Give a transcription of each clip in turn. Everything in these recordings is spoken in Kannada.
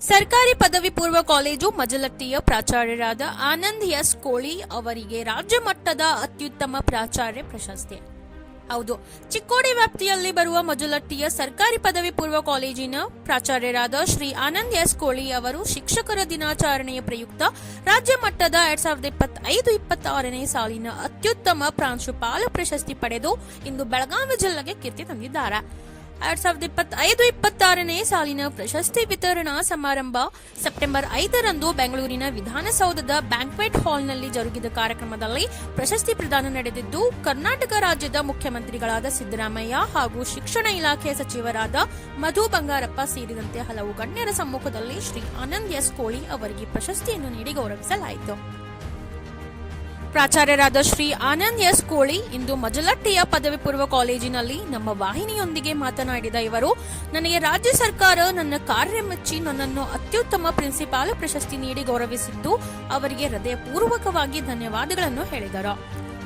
ಸರ್ಕಾರಿ ಪದವಿ ಪೂರ್ವ ಕಾಲೇಜು ಮಜಲಟ್ಟಿಯ ಪ್ರಾಚಾರ್ಯರಾದ ಆನಂದ್ ಎಸ್ ಕೋಳಿ ಅವರಿಗೆ ರಾಜ್ಯ ಮಟ್ಟದ ಅತ್ಯುತ್ತಮ ಪ್ರಾಚಾರ್ಯ ಪ್ರಶಸ್ತಿ. ಹೌದು, ಚಿಕ್ಕೋಡಿ ವ್ಯಾಪ್ತಿಯಲ್ಲಿ ಬರುವ ಮಜಲಟ್ಟಿಯ ಸರ್ಕಾರಿ ಪದವಿ ಪೂರ್ವ ಕಾಲೇಜಿನ ಪ್ರಾಚಾರ್ಯರಾದ ಶ್ರೀ ಆನಂದ್ ಎಸ್ ಕೋಳಿ ಅವರು ಶಿಕ್ಷಕರ ದಿನಾಚರಣೆಯ ಪ್ರಯುಕ್ತ ರಾಜ್ಯ ಮಟ್ಟದ ಎರಡ್ ಸಾವಿರದ ಇಪ್ಪತ್ತೈದು ಇಪ್ಪತ್ತಾರನೇ ಸಾಲಿನ ಅತ್ಯುತ್ತಮ ಪ್ರಾಂಶುಪಾಲ ಪ್ರಶಸ್ತಿ ಪಡೆದು ಇಂದು ಬೆಳಗಾವಿ ಜಿಲ್ಲೆಗೆ ಕೀರ್ತಿ ತಂದಿದ್ದಾರೆ. ಎರಡ್ ಸಾವಿರದ ಇಪ್ಪತ್ತೈದು, ಇಪ್ಪತ್ತಾರನೇ ಸಾಲಿನ ಪ್ರಶಸ್ತಿ ವಿತರಣಾ ಸಮಾರಂಭ ಸೆಪ್ಟೆಂಬರ್ ಐದರಂದು ಬೆಂಗಳೂರಿನ ವಿಧಾನಸೌಧದ ಬ್ಯಾಂಕ್ವೆಟ್ ಹಾಲ್ನಲ್ಲಿ ಜರುಗಿದ ಕಾರ್ಯಕ್ರಮದಲ್ಲಿ ಪ್ರಶಸ್ತಿ ಪ್ರದಾನ ನಡೆದಿದ್ದು, ಕರ್ನಾಟಕ ರಾಜ್ಯದ ಮುಖ್ಯಮಂತ್ರಿಗಳಾದ ಸಿದ್ದರಾಮಯ್ಯ ಹಾಗೂ ಶಿಕ್ಷಣ ಇಲಾಖೆ ಸಚಿವರಾದ ಮಧು ಬಂಗಾರಪ್ಪ ಸೇರಿದಂತೆ ಹಲವು ಗಣ್ಯರ ಸಮ್ಮುಖದಲ್ಲಿ ಶ್ರೀ ಆನಂದ್ ಎಸ್ ಕೋಳಿ ಅವರಿಗೆ ಪ್ರಶಸ್ತಿಯನ್ನು ನೀಡಿ ಗೌರವಿಸಲಾಯಿತು. ಪ್ರಾಚಾರ್ಯರಾದ ಶ್ರೀ ಆನಂದ್ ಎಸ್ ಕೋಳಿ ಇಂದು ಮಜಲಟ್ಟಿಯ ಪದವಿ ಪೂರ್ವ ಕಾಲೇಜಿನಲ್ಲಿ ನಮ್ಮ ವಾಹಿನಿಯೊಂದಿಗೆ ಮಾತನಾಡಿದ ಇವರು, ನನಗೆ ರಾಜ್ಯ ಸರ್ಕಾರ ನನ್ನ ಕಾರ್ಯ ಮೆಚ್ಚಿ ನನ್ನನ್ನು ಅತ್ಯುತ್ತಮ ಪ್ರಿನ್ಸಿಪಾಲ್ ಪ್ರಶಸ್ತಿ ನೀಡಿ ಗೌರವಿಸಿದ್ದು, ಅವರಿಗೆ ಹೃದಯಪೂರ್ವಕವಾಗಿ ಧನ್ಯವಾದಗಳನ್ನು ಹೇಳಿದರು.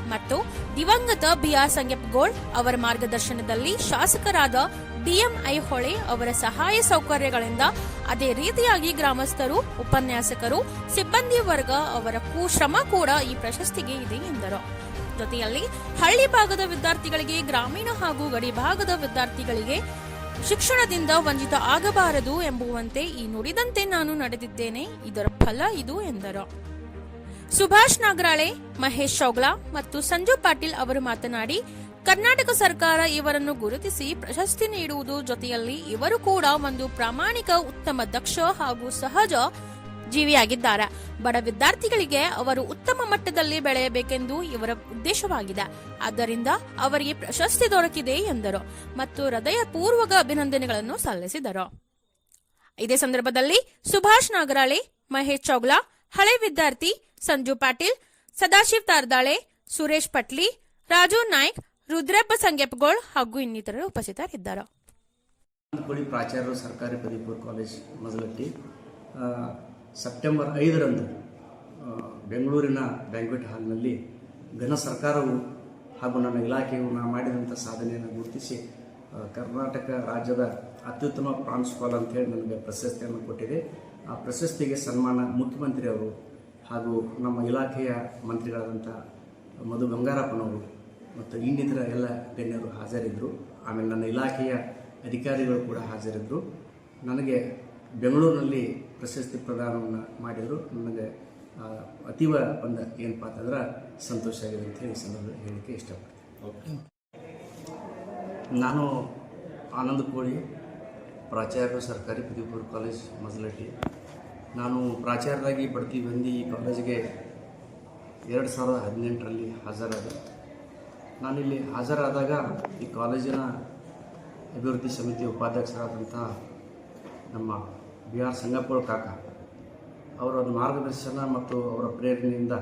ಮತ್ತು ದಿವಂಗತ ಬಿಆರ್ ಸಂಗಪ್ಪಗೋಳ್ ಅವರ ಮಾರ್ಗದರ್ಶನದಲ್ಲಿ ಶಾಸಕರಾದ ಡಿಎಂ ಹೊಳೆ ಅವರ ಸಹಾಯ ಸೌಕರ್ಯಗಳಿಂದ ಅದೇ ರೀತಿಯಾಗಿ ಗ್ರಾಮಸ್ಥರು, ಉಪನ್ಯಾಸಕರು, ಸಿಬ್ಬಂದಿ ವರ್ಗ ಅವರ ಶ್ರಮ ಕೂಡ ಈ ಪ್ರಶಸ್ತಿಗೆ ಇದೆ ಎಂದರು. ಜೊತೆಯಲ್ಲಿ ಹಳ್ಳಿ ಭಾಗದ ವಿದ್ಯಾರ್ಥಿಗಳಿಗೆ, ಗ್ರಾಮೀಣ ಹಾಗೂ ಗಡಿ ಭಾಗದ ವಿದ್ಯಾರ್ಥಿಗಳಿಗೆ ಶಿಕ್ಷಣದಿಂದ ವಂಚಿತ ಆಗಬಾರದು ಎಂಬುವಂತೆ ಈ ನುಡಿದಂತೆ ನಾನು ನಡೆದಿದ್ದೇನೆ. ಇದರ ಫಲ ಇದು ಎಂದರು. ಸುಭಾಷ್ ನಾಗರಾಳೆ, ಮಹೇಶ್ ಚೌಗ್ಲಾ ಮತ್ತು ಸಂಜು ಪಾಟೀಲ್ ಅವರು ಮಾತನಾಡಿ ಕರ್ನಾಟಕ ಸರ್ಕಾರ ಇವರನ್ನು ಗುರುತಿಸಿ ಪ್ರಶಸ್ತಿ ನೀಡುವುದು ಜೊತೆಯಲ್ಲಿ ಇವರು ಕೂಡ ಒಂದು ಪ್ರಾಮಾಣಿಕ, ಉತ್ತಮ, ದಕ್ಷ ಹಾಗೂ ಸಹಜ ಜೀವಿಯಾಗಿದ್ದಾರೆ. ಬಡ ವಿದ್ಯಾರ್ಥಿಗಳಿಗೆ ಅವರು ಉತ್ತಮ ಮಟ್ಟದಲ್ಲಿ ಬೆಳೆಯಬೇಕೆಂದು ಇವರ ಉದ್ದೇಶವಾಗಿದೆ. ಆದ್ದರಿಂದ ಅವರಿಗೆ ಪ್ರಶಸ್ತಿ ದೊರಕಿದೆ ಎಂದರು ಮತ್ತು ಹೃದಯಪೂರ್ವಕ ಅಭಿನಂದನೆಗಳನ್ನು ಸಲ್ಲಿಸಿದರು. ಇದೇ ಸಂದರ್ಭದಲ್ಲಿ ಸುಭಾಷ್ ನಾಗರಾಳೆ, ಮಹೇಶ್ ಚೌಗ್ಲಾ, ಹಳೆ ವಿದ್ಯಾರ್ಥಿ ಸಂಜು ಪಾಟೀಲ್, ಸದಾಶಿವ್ ತಾರ್ದಾಳೆ, ಸುರೇಶ್ ಪಟ್ಲಿ, ರಾಜು ನಾಯ್ಕ್ ರುದ್ರಪ್ಪ ಸಂಗೇಪ್ಗೋಳ್ ಹಾಗೂ ಇನ್ನಿತರರು ಉಪಸ್ಥಿತರಿದ್ದಾರೆ. ಕೋಳಿ ಪ್ರಾಚಾರ್ಯರು ಸರ್ಕಾರಿ ಪದವಿಪೂರ್ವ ಕಾಲೇಜ್ ಮಜಲಟ್ಟಿ ಸೆಪ್ಟೆಂಬರ್ ಐದರಂದು ಬೆಂಗಳೂರಿನ ಬ್ಯಾಂಕ್ವೆಟ್ ಹಾಲ್ನಲ್ಲಿ ಘನ ಸರ್ಕಾರವು ಹಾಗೂ ನನ್ನ ಇಲಾಖೆಯು ನಾ ಮಾಡಿದಂಥ ಸಾಧನೆಯನ್ನು ಗುರುತಿಸಿ ಕರ್ನಾಟಕ ರಾಜ್ಯದ ಅತ್ಯುತ್ತಮ ಪ್ರಾಂಶುಪಾಲ ಅಂತೇಳಿ ನನಗೆ ಪ್ರಶಸ್ತಿಯನ್ನು ಕೊಟ್ಟಿದೆ. ಆ ಪ್ರಶಸ್ತಿಗೆ ಸನ್ಮಾನ ಮುಖ್ಯಮಂತ್ರಿಯವರು ಹಾಗೂ ನಮ್ಮ ಇಲಾಖೆಯ ಮಂತ್ರಿಗಳಾದಂಥ ಮಧು ಬಂಗಾರಪ್ಪನವರು ಮತ್ತು ಇನ್ನಿತರ ಎಲ್ಲ ಗಣ್ಯರು ಹಾಜರಿದ್ದರು. ಆಮೇಲೆ ನನ್ನ ಇಲಾಖೆಯ ಅಧಿಕಾರಿಗಳು ಕೂಡ ಹಾಜರಿದ್ದರು. ನನಗೆ ಬೆಂಗಳೂರಿನಲ್ಲಿ ಪ್ರಶಸ್ತಿ ಪ್ರದಾನವನ್ನು ಮಾಡಿದರು. ನನಗೆ ಅತೀವ ಒಂದು ಏನಪ್ಪ ಅಂತಂದ್ರೆ ಸಂತೋಷ ಆಗಿದೆ ಅಂತ ಹೇಳಿ ಸಂದರ್ಭದಲ್ಲಿ ಹೇಳಲಿಕ್ಕೆ ಇಷ್ಟಪಡ್ತೀನಿ. ನಾನು ಆನಂದ್ ಕೋಳಿ ಪ್ರಾಚಾರ್ಯರು ಸರ್ಕಾರಿ ಪದವಿಪೂರ್ವ ಕಾಲೇಜ್ ಮಜಲಟ್ಟಿ. ನಾನು ಪ್ರಾಚಾರ್ಯರಾಗಿ ಬಡ್ತಿ ಬಂದು ಈ ಕಾಲೇಜಿಗೆ ಎರಡು ಸಾವಿರದ ಹದಿನೆಂಟರಲ್ಲಿ ಹಾಜರಾದೆ. ನಾನಿಲ್ಲಿ ಹಾಜರಾದಾಗ ಈ ಕಾಲೇಜಿನ ಅಭಿವೃದ್ಧಿ ಸಮಿತಿ ಉಪಾಧ್ಯಕ್ಷರಾದಂಥ ನಮ್ಮ ಬಿ ಆರ್ ಸಂಗಪ್ಪಳ ಕಾಕ, ಅವರ ಮಾರ್ಗದರ್ಶನ ಮತ್ತು ಅವರ ಪ್ರೇರಣೆಯಿಂದ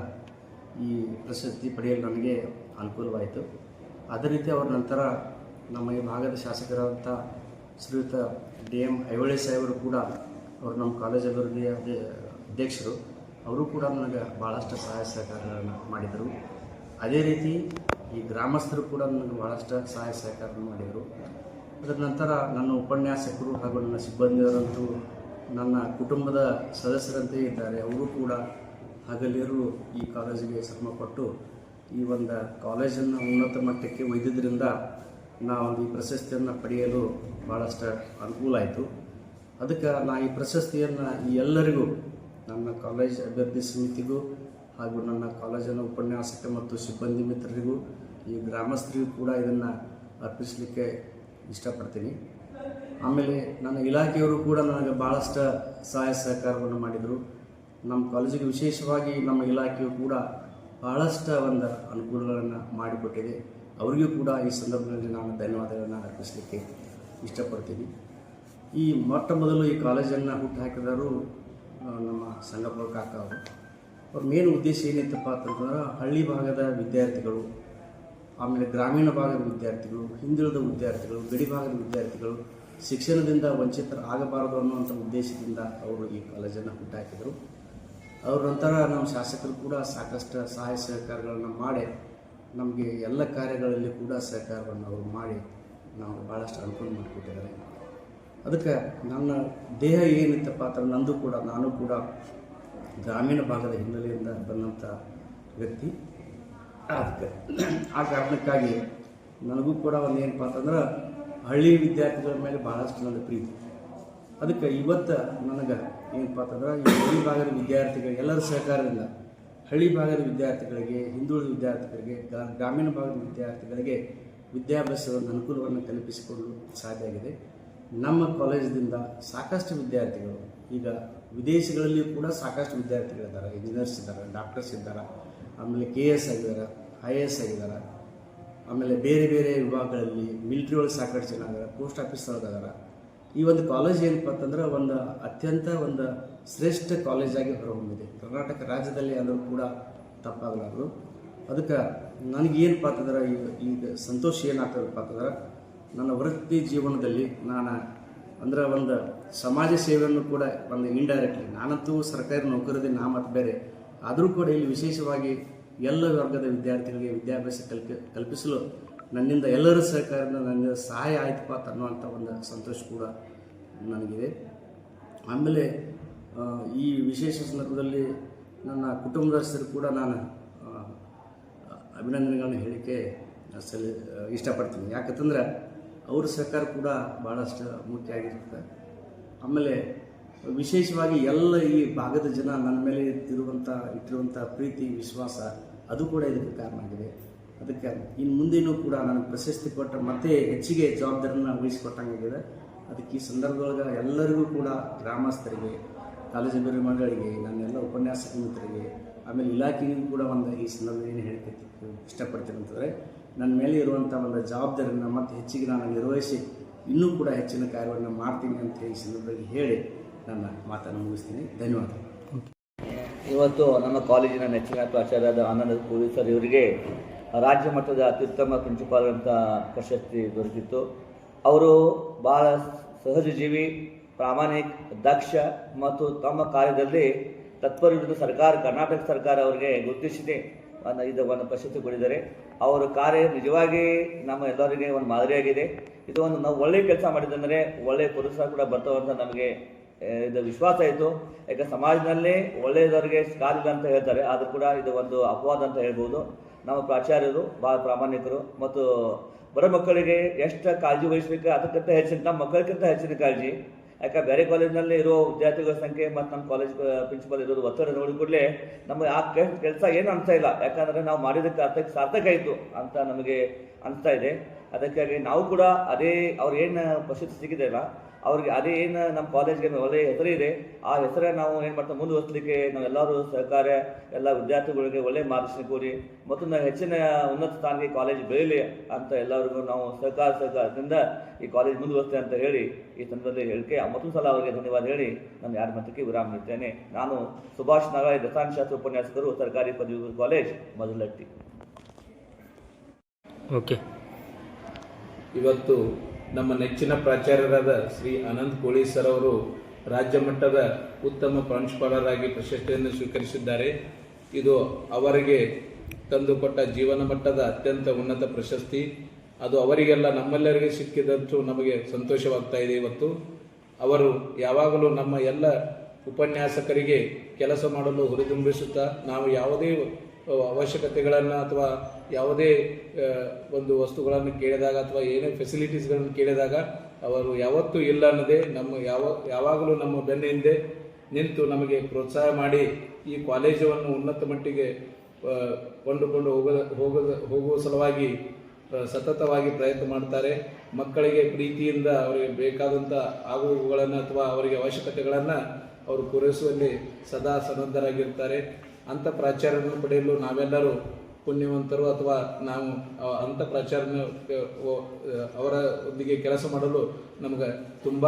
ಈ ಪ್ರಶಸ್ತಿ ಪಡೆಯಲು ನನಗೆ ಅನುಕೂಲವಾಯಿತು. ಅದೇ ರೀತಿ ಅವರ ನಂತರ ನಮ್ಮ ಈ ಭಾಗದ ಶಾಸಕರಾದಂಥ ಶ್ರೀಯುತ ಡಿ ಎಂ ಐಹೊಳೆ ಸಾಹೇಬರು ಕೂಡ ಅವರು ನಮ್ಮ ಕಾಲೇಜ್ ಅಭಿವೃದ್ಧಿಯ ಅಧ್ಯ- ಅಧ್ಯಕ್ಷರು. ಅವರು ಕೂಡ ನನಗೆ ಭಾಳಷ್ಟು ಸಹಾಯ ಸಹಕಾರಗಳನ್ನು ಮಾಡಿದರು. ಅದೇ ರೀತಿ ಈ ಗ್ರಾಮಸ್ಥರು ಕೂಡ ನನಗೆ ಬಹಳಷ್ಟು ಸಹಾಯ ಸಹಕಾರ ಮಾಡಿದರು. ಅದರ ನಂತರ ನನ್ನ ಉಪನ್ಯಾಸಕರು ಹಾಗೂ ನನ್ನ ಸಿಬ್ಬಂದಿಯವರಂತೂ ನನ್ನ ಕುಟುಂಬದ ಸದಸ್ಯರಂತೆ ಇದ್ದಾರೆ. ಅವರು ಕೂಡ ಹಗಲಿರು ಈ ಕಾಲೇಜಿಗೆ ಶ್ರಮಪಟ್ಟು ಈ ಒಂದು ಕಾಲೇಜನ್ನು ಉನ್ನತ ಮಟ್ಟಕ್ಕೆ ಒಯ್ದಿದ್ದರಿಂದ ನಾವು ಈ ಪ್ರಶಸ್ತಿಯನ್ನು ಪಡೆಯಲು ಭಾಳಷ್ಟು ಅನುಕೂಲ ಆಯಿತು. ಅದಕ್ಕೆ ನಾ ಈ ಪ್ರಶಸ್ತಿಯನ್ನು ಎಲ್ಲರಿಗೂ, ನನ್ನ ಕಾಲೇಜ್ ಅಭಿವೃದ್ಧಿ ಸಮಿತಿಗೂ ಹಾಗೂ ನನ್ನ ಕಾಲೇಜಿನ ಉಪನ್ಯಾಸಕ ಮತ್ತು ಸಿಬ್ಬಂದಿ ಮಿತ್ರರಿಗೂ, ಈ ಗ್ರಾಮಸ್ಥರಿಗೂ ಕೂಡ ಇದನ್ನು ಅರ್ಪಿಸಲಿಕ್ಕೆ ಇಷ್ಟಪಡ್ತೀನಿ. ಆಮೇಲೆ ನನ್ನ ಇಲಾಖೆಯವರು ಕೂಡ ನನಗೆ ಭಾಳಷ್ಟು ಸಹಾಯ ಸಹಕಾರವನ್ನು ಮಾಡಿದರು. ನಮ್ಮ ಕಾಲೇಜಿಗೆ ವಿಶೇಷವಾಗಿ ನಮ್ಮ ಇಲಾಖೆಯು ಕೂಡ ಬಹಳಷ್ಟು ಒಂದು ಅನುಕೂಲಗಳನ್ನು ಮಾಡಿಕೊಟ್ಟಿದೆ. ಅವರಿಗೂ ಕೂಡ ಈ ಸಂದರ್ಭದಲ್ಲಿ ನಾನು ಧನ್ಯವಾದಗಳನ್ನು ಅರ್ಪಿಸಲಿಕ್ಕೆ ಇಷ್ಟಪಡ್ತೀನಿ. ಈ ಮೊಟ್ಟ ಮೊದಲು ಈ ಕಾಲೇಜನ್ನು ಹುಟ್ಟು ಹಾಕಿದವರು ನಮ್ಮ ಸಂಗಪ್ಪ ಕಾಕ ಅವರು. ಅವ್ರ ಮೇನ್ ಉದ್ದೇಶ ಏನಿತ್ತಪ್ಪ ಅಂತಂದ್ರೆ ಹಳ್ಳಿ ಭಾಗದ ವಿದ್ಯಾರ್ಥಿಗಳು, ಆಮೇಲೆ ಗ್ರಾಮೀಣ ಭಾಗದ ವಿದ್ಯಾರ್ಥಿಗಳು, ಹಿಂದುಳಿದ ವಿದ್ಯಾರ್ಥಿಗಳು, ಗಡಿ ಭಾಗದ ವಿದ್ಯಾರ್ಥಿಗಳು ಶಿಕ್ಷಣದಿಂದ ವಂಚಿತರ ಆಗಬಾರದು ಅನ್ನುವಂಥ ಉದ್ದೇಶದಿಂದ ಅವರು ಈ ಕಾಲೇಜನ್ನು ಹುಟ್ಟಾಕಿದರು ಅವ್ರ ನಂತರ ನಮ್ಮ ಶಾಸಕರು ಕೂಡ ಸಾಕಷ್ಟು ಸಹಾಯ ಸಹಕಾರಗಳನ್ನು ಮಾಡಿ, ನಮಗೆ ಎಲ್ಲ ಕಾರ್ಯಗಳಲ್ಲಿ ಕೂಡ ಸಹಕಾರವನ್ನು ಅವರು ಮಾಡಿ ನಾವು ಭಾಳಷ್ಟು ಅನುಕೂಲ ಮಾಡಿಕೊಟ್ಟಿದ್ದಾರೆ. ಅದಕ್ಕೆ ನನ್ನ ದೇಹ ಏನಿತ್ತಪ್ಪ ಅಂದ್ರೆ ನಂದು ಕೂಡ, ನಾನು ಕೂಡ ಗ್ರಾಮೀಣ ಭಾಗದ ಹಿನ್ನೆಲೆಯಿಂದ ಬಂದಂಥ ವ್ಯಕ್ತಿ. ಅದಕ್ಕೆ ಆ ಕಾರಣಕ್ಕಾಗಿ ನನಗೂ ಕೂಡ ಒಂದು ಏನಪ್ಪ ಅಂತಂದ್ರೆ ಹಳ್ಳಿ ವಿದ್ಯಾರ್ಥಿಗಳ ಮೇಲೆ ಭಾಳಷ್ಟು ನನ್ನ ಪ್ರೀತಿ. ಅದಕ್ಕೆ ಇವತ್ತು ನನಗೆ ಏನಪ್ಪ ಅಂತಂದ್ರೆ ಈ ಹಳ್ಳಿ ಭಾಗದ ವಿದ್ಯಾರ್ಥಿಗಳು ಎಲ್ಲರ ಸಹಕಾರದಿಂದ ಹಳ್ಳಿ ಭಾಗದ ವಿದ್ಯಾರ್ಥಿಗಳಿಗೆ, ಹಿಂದುಳಿದ ವಿದ್ಯಾರ್ಥಿಗಳಿಗೆ, ಗ್ರಾ- ಗ್ರಾಮೀಣ ಭಾಗದ ವಿದ್ಯಾರ್ಥಿಗಳಿಗೆ ವಿದ್ಯಾಭ್ಯಾಸದ ಅನುಕೂಲವನ್ನು ಕಲ್ಪಿಸಿಕೊಳ್ಳಲು ಸಾಧ್ಯ ಆಗಿದೆ. ನಮ್ಮ ಕಾಲೇಜಿನಿಂದ ಸಾಕಷ್ಟು ವಿದ್ಯಾರ್ಥಿಗಳು ಈಗ ವಿದೇಶಗಳಲ್ಲಿಯೂ ಕೂಡ ಸಾಕಷ್ಟು ವಿದ್ಯಾರ್ಥಿಗಳಿದ್ದಾರೆ ಇಂಜಿನಿಯರ್ಸ್ ಇದ್ದಾರೆ ಡಾಕ್ಟರ್ಸ್ ಇದ್ದಾರೆ, ಆಮೇಲೆ ಕೆ ಎಸ್ ಆಗಿದ್ದಾರೆ ಐ ಎ ಎಸ್ ಆಗಿದ್ದಾರೆ, ಆಮೇಲೆ ಬೇರೆ ಬೇರೆ ವಿಭಾಗಗಳಲ್ಲಿ ಮಿಲಿಟ್ರಿ ಒಳಗೆ ಸಾಕಷ್ಟು ಜನ ಪೋಸ್ಟ್ ಆಫೀಸ್ ಒಳಗೆ ಅದಾರ ಈ ಒಂದು ಕಾಲೇಜ್ ಏನಪ್ಪ ಅಂತಂದ್ರೆ ಒಂದು ಅತ್ಯಂತ ಒಂದು ಶ್ರೇಷ್ಠ ಕಾಲೇಜಾಗಿ ಹೊರಹೊಮ್ಮಿದೆ. ಕರ್ನಾಟಕ ರಾಜ್ಯದಲ್ಲಿ ಅಂದರೂ ಕೂಡ ತಪ್ಪಾಗಲಾರದು ಅದಕ್ಕೆ ನನಗೇನಪ್ಪ ಅಂತಂದ್ರೆ ಈಗ ಈಗ ಸಂತೋಷ ಏನಾಗ್ತದಪ್ಪ ಅಂತಂದ್ರೆ ನನ್ನ ವೃತ್ತಿ ಜೀವನದಲ್ಲಿ ನಾನು ಅಂದ್ರೆ ಒಂದು ಸಮಾಜ ಸೇವೆಯನ್ನು ಕೂಡ ಒಂದು ಇಂಡೈರೆಕ್ಟ್ಲಿ ನಾನಂತೂ ಸರ್ಕಾರಿ ನೌಕರದಿ ನಾ ಮತ್ತು ಬೇರೆ, ಆದರೂ ಕೂಡ ಇಲ್ಲಿ ವಿಶೇಷವಾಗಿ ಎಲ್ಲ ವರ್ಗದ ವಿದ್ಯಾರ್ಥಿಗಳಿಗೆ ವಿದ್ಯಾಭ್ಯಾಸ ಕಲ್ಪಿ, ಕಲ್ಪಿಸಲು ನನ್ನಿಂದ ಎಲ್ಲರ ಸಹಕಾರದಿಂದ ನನಗೆ ಸಹಾಯ ಆಯ್ತಪ್ಪ ಅನ್ನುವಂಥ ಒಂದು ಸಂತೋಷ ಕೂಡ ನನಗಿದೆ. ಆಮೇಲೆ ಈ ವಿಶೇಷ ಸಂದರ್ಭದಲ್ಲಿ ನನ್ನ ಕುಟುಂಬದಸ್ಥರು ಕೂಡ ನಾನು ಅಭಿನಂದನೆಗಳನ್ನ ಹೇಳಿಕೆ ಸಲ್ಲಿ ಇಷ್ಟಪಡ್ತೀನಿ. ಯಾಕಂತಂದ್ರೆ ಅವ್ರ ಸಹಕಾರ ಕೂಡ ಭಾಳಷ್ಟು ಮುಖ್ಯ ಆಗಿರುತ್ತೆ ಆಮೇಲೆ ವಿಶೇಷವಾಗಿ ಎಲ್ಲ ಈ ಭಾಗದ ಜನ ನನ್ನ ಮೇಲೆ ಇರುವಂಥ ಇಟ್ಟಿರುವಂಥ ಪ್ರೀತಿ, ವಿಶ್ವಾಸ ಅದು ಕೂಡ ಇದಕ್ಕೆ ಕಾರಣ ಆಗಿದೆ. ಅದಕ್ಕೆ ಇನ್ನು ಮುಂದೇನೂ ಕೂಡ ನನಗೆ ಪ್ರಶಸ್ತಿ ಕೊಟ್ಟ ಮತ್ತೆ ಹೆಚ್ಚಿಗೆ ಜವಾಬ್ದಾರಿನ ವಹಿಸಿಕೊಟ್ಟಂಗಾಗಿದೆ ಅದಕ್ಕೆ ಈ ಸಂದರ್ಭದೊಳಗೆ ಎಲ್ಲರಿಗೂ ಕೂಡ ಗ್ರಾಮಸ್ಥರಿಗೆ, ಕಾಲೇಜು ಅಭಿಮಾನಿಗಳಿಗೆ ನನ್ನೆಲ್ಲ ಉಪನ್ಯಾಸಕ ಮಿತ್ರರಿಗೆ ಆಮೇಲೆ ಇಲಾಖೆಗೂ ಕೂಡ ಒಂದು ಈ ಸಂದರ್ಭದಲ್ಲಿ ಏನು ಹೇಳಿಕೆ ಇಷ್ಟಪಡ್ತೀನಿ ಅಂತಂದರೆ ನನ್ನ ಮೇಲೆ ಇರುವಂಥ ಒಂದು ಜವಾಬ್ದಾರಿಯನ್ನು ಮತ್ತೆ ಹೆಚ್ಚಿಗೆ ನಾನು ನಿರ್ವಹಿಸಿ ಇನ್ನೂ ಕೂಡ ಹೆಚ್ಚಿನ ಕಾರ್ಯವನ್ನು ಮಾಡ್ತೀನಿ ಅಂತ ಈ ಸಂದರ್ಭದಲ್ಲಿ ಹೇಳಿ ನನ್ನ ಮಾತನ್ನು ಮುಗಿಸ್ತೀನಿ. ಧನ್ಯವಾದ ಇವತ್ತು ನಮ್ಮ ಕಾಲೇಜಿನ ನೆಚ್ಚಿನ ಪ್ರಾಚಾರ್ಯರಾದ ಆನಂದ ಪೂರಿ ಸರ್ ಇವರಿಗೆ ರಾಜ್ಯ ಮಟ್ಟದ ಅತ್ಯುತ್ತಮ ಪ್ರಿನ್ಸಿಪಾಲ್ ಅಂತ ಪ್ರಶಸ್ತಿ ದೊರೆತಿತ್ತು. ಅವರು ಬಹಳ ಸಹಜ ಜೀವಿ ಪ್ರಾಮಾಣಿಕ, ದಕ್ಷ ಮತ್ತು ತಮ್ಮ ಕಾರ್ಯದಲ್ಲಿ ತತ್ಪರವಿದ್ದು ಸರ್ಕಾರ, ಕರ್ನಾಟಕ ಸರ್ಕಾರ ಅವರಿಗೆ ಗುರುತಿಸಿದೆ. ಒಂದು ಇದು ಒಂದು ಪ್ರಶಸ್ತಿ ಕೊಟ್ಟಿದ್ದಾರೆ ಅವರ ಕಾರ್ಯ ನಿಜವಾಗಿ ನಮ್ಮ ಎಲ್ಲರಿಗೆ ಒಂದು ಮಾದರಿಯಾಗಿದೆ. ಇದು ಒಂದು ನಾವು ಒಳ್ಳೆಯ ಕೆಲಸ ಮಾಡಿದ್ದಂದರೆ ಒಳ್ಳೆಯ ಪುರಸ್ಕಾರ ಕೂಡ ಬರ್ತಾವಂತ ನಮಗೆ ಇದು ವಿಶ್ವಾಸ ಇತ್ತು. ಯಾಕೆ ಸಮಾಜದಲ್ಲಿ ಒಳ್ಳೆಯದವರಿಗೆ ಕಾಲಿಲ್ಲ ಅಂತ ಹೇಳ್ತಾರೆ. ಆದರೂ ಕೂಡ ಇದು ಒಂದು ಅಪವಾದ ಅಂತ ಹೇಳ್ಬೋದು. ನಮ್ಮ ಪ್ರಾಚಾರ್ಯರು ಭಾಳ ಪ್ರಾಮಾಣಿಕರು ಮತ್ತು ಬರ ಮಕ್ಕಳಿಗೆ ಎಷ್ಟು ಕಾಳಜಿ ವಹಿಸ್ಬೇಕು ಅದಕ್ಕಿಂತ ಹೆಚ್ಚಿನ, ನಮ್ಮ ಮಕ್ಕಳಿಗಿಂತ ಹೆಚ್ಚಿನ ಕಾಳಜಿ. ಯಾಕೆ ಬೇರೆ ಕಾಲೇಜ್ನಲ್ಲಿ ಇರೋ ವಿದ್ಯಾರ್ಥಿಗಳ ಸಂಖ್ಯೆ ಮತ್ತು ನಮ್ಮ ಕಾಲೇಜ್ ಪ್ರಿನ್ಸಿಪಲ್ ಇರೋದು ಒತ್ತಡ ನೋಡಿ ಕೂಡಲೇ ನಮಗೆ ಆ ಕೆಲಸ ಏನು ಅನಿಸ್ತಾ ಇಲ್ಲ. ಯಾಕಂದರೆ ನಾವು ಮಾಡಿದ್ದಕ್ಕೆ ಅರ್ಥಕ್ಕೆ ಸಾರ್ಥಕ ಆಯಿತು ಅಂತ ನಮಗೆ ಅನಿಸ್ತಾ ಇದೆ. ಅದಕ್ಕಾಗಿ ನಾವು ಕೂಡ ಅದೇ ಅವ್ರು ಏನು ಪ್ರಶಸ್ತಿ ಸಿಗಿದೆ ಅಲ್ಲ ಅವ್ರಿಗೆ ಅದೇ ಏನು ನಮ್ಮ ಕಾಲೇಜ್ಗೆ ಒಳ್ಳೆಯ ಹೆಸರಿದೆ ಆ ಹೆಸರೇ ನಾವು ಏನು ಮಾಡ್ತಾ ಮುಂದುವರಿಸಲಿಕ್ಕೆ ನಾವೆಲ್ಲರೂ ಸಹಕಾರ ಎಲ್ಲ ವಿದ್ಯಾರ್ಥಿಗಳಿಗೆ ಒಳ್ಳೆಯ ಮಾರ್ಗದರ್ಶನ ಕೋರಿ ಮತ್ತು ನಾವು ಹೆಚ್ಚಿನ ಉನ್ನತ ಸ್ಥಾನಕ್ಕೆ ಕಾಲೇಜ್ ಬೆಳೀಲಿ ಅಂತ ಎಲ್ಲರಿಗೂ ನಾವು ಸಹಕಾರ ಸಹಕಾರದಿಂದ ಈ ಕಾಲೇಜ್ ಮುಂದುವರಿಸ್ತೇವೆ ಅಂತ ಹೇಳಿ ಈ ಸಂದರ್ಭದಲ್ಲಿ ಹೇಳಿಕೆ ಮತ್ತೊಂದು ಸಲ ಅವರಿಗೆ ಧನ್ಯವಾದ ಹೇಳಿ ನಾನು ಯಾರ ಮತಕ್ಕೆ ವಿರಾಮ ನೀಡ್ತೇನೆ. ನಾನು ಸುಭಾಷ್ ನಗರ ರಸಾಯನಶಾಸ್ತ್ರ ಉಪನ್ಯಾಸಕರು ಸರ್ಕಾರಿ ಪದವಿ ಕಾಲೇಜ್ ಮೊದಲಟ್ಟಿ. ಓಕೆ ಇವತ್ತು ನಮ್ಮ ನೆಚ್ಚಿನ ಪ್ರಾಚಾರ್ಯರಾದ ಶ್ರೀ ಅನಂತ್ ಕೋಳಿ ಸರ್ ಅವರು ರಾಜ್ಯ ಮಟ್ಟದ ಉತ್ತಮ ಪ್ರಾಂಶುಪಾಲರಾಗಿ ಪ್ರಶಸ್ತಿಯನ್ನು ಸ್ವೀಕರಿಸಿದ್ದಾರೆ. ಇದು ಅವರಿಗೆ ತಂದುಕೊಟ್ಟ ಜೀವನ ಮಟ್ಟದ ಅತ್ಯಂತ ಉನ್ನತ ಪ್ರಶಸ್ತಿ. ಅದು ಅವರಿಗೆಲ್ಲ ನಮ್ಮೆಲ್ಲರಿಗೆ ಸಿಕ್ಕಿದಂತೂ ನಮಗೆ ಸಂತೋಷವಾಗ್ತಾ ಇದೆ ಇವತ್ತು. ಅವರು ಯಾವಾಗಲೂ ನಮ್ಮ ಎಲ್ಲ ಉಪನ್ಯಾಸಕರಿಗೆ ಕೆಲಸ ಮಾಡಲು ಹುರಿದುಂಬಿಸುತ್ತಾ ನಾವು ಯಾವುದೇ ಅವಶ್ಯಕತೆಗಳನ್ನು ಅಥವಾ ಯಾವುದೇ ಒಂದು ವಸ್ತುಗಳನ್ನು ಕೇಳಿದಾಗ ಅಥವಾ ಏನೇ ಫೆಸಿಲಿಟೀಸ್ಗಳನ್ನು ಕೇಳಿದಾಗ ಅವರು ಯಾವತ್ತೂ ಇಲ್ಲ ಅನ್ನದೇ, ನಮ್ಮ ಯಾವ, ಯಾವಾಗಲೂ ನಮ್ಮ ಬೆನ್ನ ಹಿಂದೆ ನಿಂತು ನಮಗೆ ಪ್ರೋತ್ಸಾಹ ಮಾಡಿ ಈ ಕಾಲೇಜನ್ನು ಉನ್ನತ ಮಟ್ಟಿಗೆ ಕೊಂಡುಕೊಂಡು ಹೋಗ ಹೋಗದ, ಹೋಗುವ ಸಲುವಾಗಿ ಸತತವಾಗಿ ಪ್ರಯತ್ನ ಮಾಡ್ತಾರೆ. ಮಕ್ಕಳಿಗೆ ಪ್ರೀತಿಯಿಂದ ಅವರಿಗೆ ಬೇಕಾದಂಥ ಆಗುಗಳನ್ನು ಅಥವಾ ಅವರಿಗೆ ಅವಶ್ಯಕತೆಗಳನ್ನು ಅವರು ಪೂರೈಸುವಲ್ಲಿ ಸದಾ ಸನ್ನದ್ಧರಾಗಿರ್ತಾರೆ. ಅಂಥ ಪ್ರಾಚಾರ್ಯರನ್ನು ಪಡೆಯಲು ನಾವೆಲ್ಲರೂ ಪುಣ್ಯವಂತರು ಅಥವಾ ನಾವು ಅಂತ ಅಂಥ ಅವರೊಂದಿಗೆ ಅ, ಅವರ ಒಂದಿಗೆ ಕೆಲಸ ಮಾಡಲು ನಮಗೆ ತುಂಬ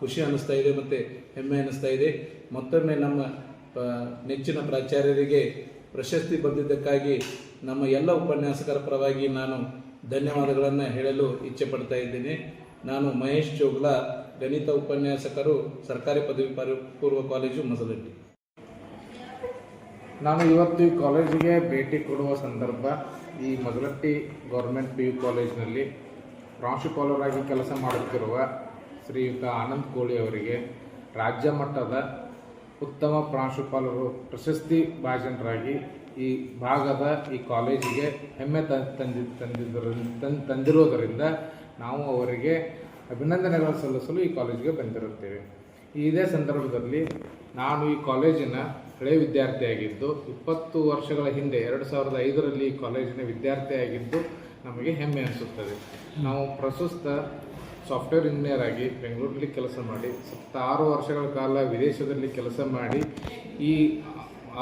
ಖುಷಿ ಅನ್ನಿಸ್ತಾ ಇದೆ ಮತ್ತು ಹೆಮ್ಮೆ ಅನ್ನಿಸ್ತಾ ಇದೆ. ಮತ್ತೊಮ್ಮೆ ನಮ್ಮ ನೆಚ್ಚಿನ ಪ್ರಾಚಾರ್ಯರಿಗೆ ಪ್ರಶಸ್ತಿ ಬಂದಿದ್ದಕ್ಕಾಗಿ ನಮ್ಮ ಎಲ್ಲ ಉಪನ್ಯಾಸಕರ ಪರವಾಗಿ ನಾನು ಧನ್ಯವಾದಗಳನ್ನು ಹೇಳಲು ಇಚ್ಛೆ ಪಡ್ತಾ ಇದ್ದೇನೆ. ನಾನು ಮಹೇಶ್ ಚೋಗ್ಲಾ ಗಣಿತ ಉಪನ್ಯಾಸಕರು ಸರ್ಕಾರಿ ಪದವಿ ಪರ್- ಪೂರ್ವ ಕಾಲೇಜು ಮಸಲಟ್ಟಿ ನಾನು ಇವತ್ತು ಈ ಕಾಲೇಜಿಗೆ ಭೇಟಿ ಕೊಡುವ ಸಂದರ್ಭ ಈ ಮಗಲಟ್ಟಿ ಗೌರ್ಮೆಂಟ್ ಪಿ ಯು ಕಾಲೇಜಿನಲ್ಲಿ ಪ್ರಾಂಶುಪಾಲರಾಗಿ ಕೆಲಸ ಮಾಡುತ್ತಿರುವ ಶ್ರೀಯುತ ಆನಂದ್ ಕೋಳಿ ಅವರಿಗೆ ರಾಜ್ಯ ಮಟ್ಟದ ಉತ್ತಮ ಪ್ರಾಂಶುಪಾಲರು ಪ್ರಶಸ್ತಿ ಭಾಜನರಾಗಿ ಈ ಭಾಗದ ಈ ಕಾಲೇಜಿಗೆ ಹೆಮ್ಮೆ ತಂದಿ ತಂದಿದ್ದರ ತಂದ್, ತಂದಿರುವುದರಿಂದ ನಾವು ಅವರಿಗೆ ಅಭಿನಂದನೆಗಳನ್ನು ಸಲ್ಲಿಸಲು ಈ ಕಾಲೇಜಿಗೆ ಬಂದಿರುತ್ತೇವೆ. ಇದೇ ಸಂದರ್ಭದಲ್ಲಿ ನಾನು ಈ ಕಾಲೇಜಿನ ಹಳೆಯ ವಿದ್ಯಾರ್ಥಿಯಾಗಿದ್ದು ಇಪ್ಪತ್ತು ವರ್ಷಗಳ ಹಿಂದೆ ಎರಡು ಸಾವಿರದ ಐದರಲ್ಲಿ ಈ ಕಾಲೇಜಿನ ವಿದ್ಯಾರ್ಥಿಯಾಗಿದ್ದು ನಮಗೆ ಹೆಮ್ಮೆ ಅನಿಸುತ್ತದೆ. ನಾವು ಪ್ರಸ್ತುತ ಸಾಫ್ಟ್ವೇರ್ ಇಂಜಿನಿಯರ್ ಆಗಿ ಬೆಂಗಳೂರಲ್ಲಿ ಕೆಲಸ ಮಾಡಿ ಸತ್ತ ಆರು ವರ್ಷಗಳ ಕಾಲ ವಿದೇಶದಲ್ಲಿ ಕೆಲಸ ಮಾಡಿ ಈ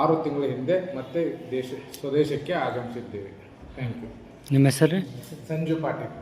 ಆರು ತಿಂಗಳ ಹಿಂದೆ ಮತ್ತೆ ದೇಶ ಸ್ವದೇಶಕ್ಕೆ ಆಗಮಿಸಿದ್ದೇವೆ. ಥ್ಯಾಂಕ್ ಯು ನಿಮ್ಮ ಹೆಸರು? ಸಂಜು ಪಾಟೀಲ್.